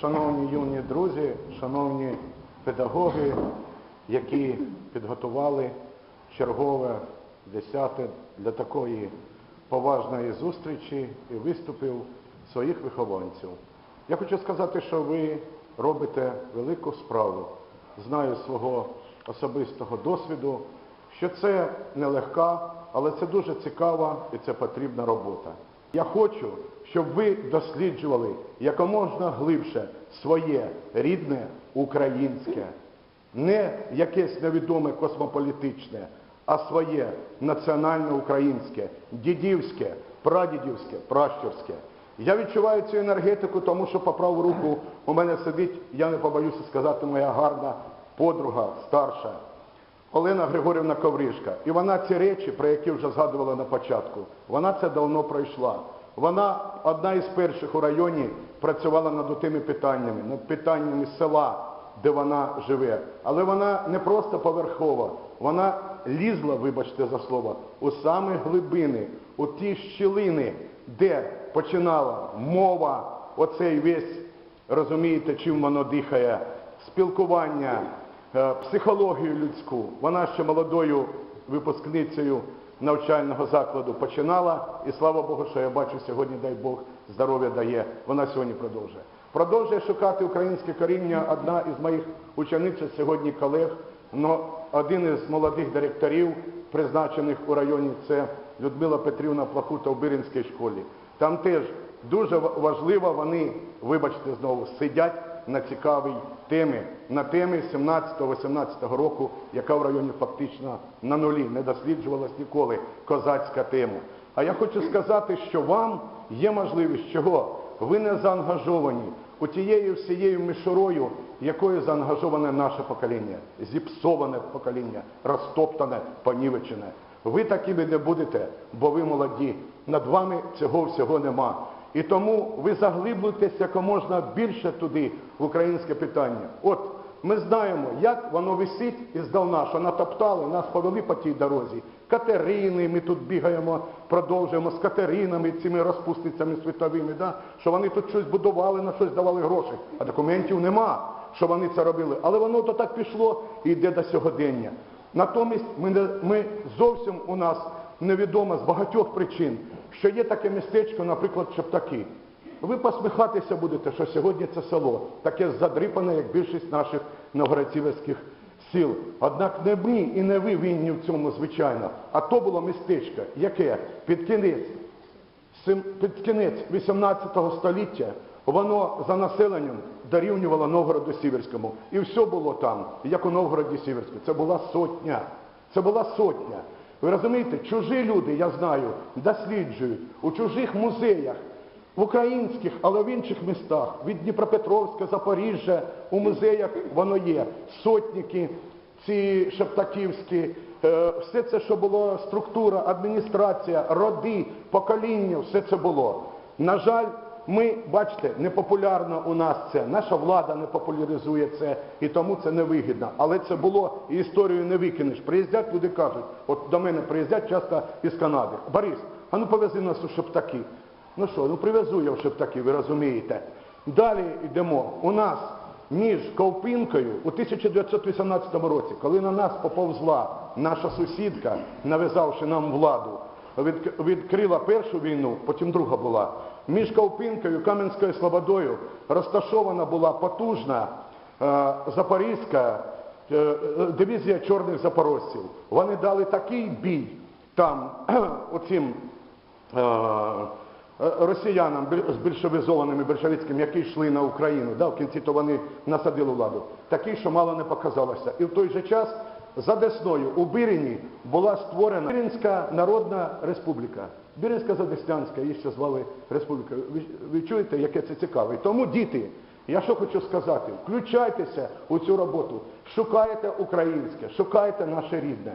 Шановні юні друзі, шановні педагоги, які підготували чергове десяте для такої поважної зустрічі і виступів своїх вихованців. Я хочу сказати, що ви робите велику справу. Знаю свого особистого досвіду, що це нелегка, але це дуже цікава і це потрібна робота. Я хочу, щоб ви досліджували якоможна глибше своє рідне українське, не якесь невідоме космополітичне, а своє національне українське, дідівське, прадідівське, пращурське. Я відчуваю цю енергетику, тому що по праву руку у мене сидить, я не побоюся сказати, моя гарна подруга, старша, Олена Григорівна Ковришка. І вона ці речі, про які вже згадувала на початку, вона це давно пройшла. Вона одна із перших у районі працювала над тими питаннями, над питаннями села, де вона живе. Але вона не просто поверхова, вона лізла, вибачте за слово, у саме глибини, у ті щілини, де починала мова, оцей весь, розумієте, чим воно дихає, спілкування, психологію людську. Вона ще молодою випускницею навчального закладу починала, і слава Богу, що я бачу сьогодні, дай Бог, здоров'я дає, вона сьогодні продовжує. Продовжує шукати українське коріння одна із моїх учениць, сьогодні колег, но один із молодих директорів, призначених у районі, це Людмила Петрівна Плахута в Биринській школі. Там теж дуже важливо, вони, вибачте знову, сидять на цікавій темі, на темі 17-18 року, яка в районі фактично на нулі, не досліджувалась ніколи козацька тема. А я хочу сказати, що вам є можливість чого? Ви не заангажовані у тією всією мішурою, якою заангажоване наше покоління, зіпсоване покоління, розтоптане, понівечене. Ви такими не будете, бо ви молоді. Над вами цього всього нема. І тому ви заглиблюєтесь якоможна більше туди, в українське питання. От ми знаємо, як воно висить і здавна, що натоптали, нас повели по тій дорозі. Катерини, ми тут бігаємо, продовжуємо з Катеринами, цими розпусницями світовими, да? що вони тут щось будували, на щось давали гроші, а документів нема, що вони це робили. Але воно то так пішло і йде до сьогодення. Натомість ми, не, ми зовсім у нас невідомо з багатьох причин, що є таке містечко, наприклад, Шептаки. Ви посміхатися будете, що сьогодні це село, таке задрипане, як більшість наших новгородцівських сіл. Однак не ми і не ви винні в цьому, звичайно, а то було містечко, яке під кінець, під кінець 18 століття воно за населенням дорівнювало Новгороду Сіверському. І все було там, як у Новгороді Сіверському. Це була сотня. Це була сотня. Ви розумієте, чужі люди, я знаю, досліджують у чужих музеях, в українських, але в інших містах, від Дніпропетровська, Запоріжжя, у музеях воно є. Сотники, ці шептаківські, е, все це, що було структура, адміністрація, роди, покоління, все це було. На жаль, ми, бачите, непопулярно у нас це, наша влада не популяризує це, і тому це невигідно. Але це було і історію не викинеш. Приїздять люди кажуть, от до мене приїздять часто із Канади. Борис, а ну повези нас у Шептаки. Ну що, ну привезу я в Шептаки, ви розумієте. Далі йдемо. У нас між Ковпинкою у 1918 році, коли на нас поповзла наша сусідка, нав'язавши нам владу, від- відкрила першу війну, потім друга була. Між Ковпинкою і Кам'янською Слободою розташована була потужна е, запорізька е, е, дивізія чорних запорожців. Вони дали такий бій там оцим е, е, росіянам з більшовізованими більшовицькими, які йшли на Україну. Да, в кінці то вони насадили владу. Такий, що мало не показалося. І в той же час за Десною у Бирині була створена Біринська Народна Республіка. Біринська Задеснянська, її ще звали Республіка. Ви, чуєте, яке це цікаве. Тому діти, я що хочу сказати, включайтеся у цю роботу, шукайте українське, шукайте наше рідне.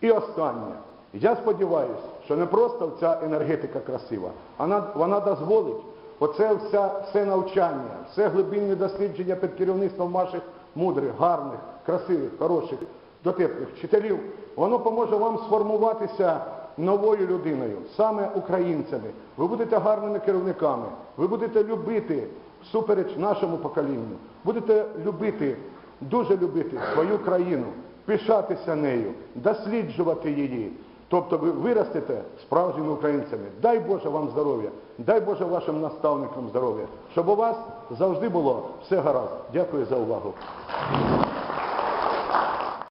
І останнє. Я сподіваюся, що не просто ця енергетика красива, вона, вона дозволить оце вся, все навчання, все глибинні дослідження під керівництвом ваших мудрих, гарних, красивих, хороших, дотепних вчителів, воно поможе вам сформуватися новою людиною, саме українцями. Ви будете гарними керівниками, ви будете любити всупереч нашому поколінню. Будете любити, дуже любити свою країну, пишатися нею, досліджувати її. Тобто ви виростете справжніми українцями. Дай Боже вам здоров'я, дай Боже вашим наставникам здоров'я, щоб у вас завжди було все гаразд. Дякую за увагу.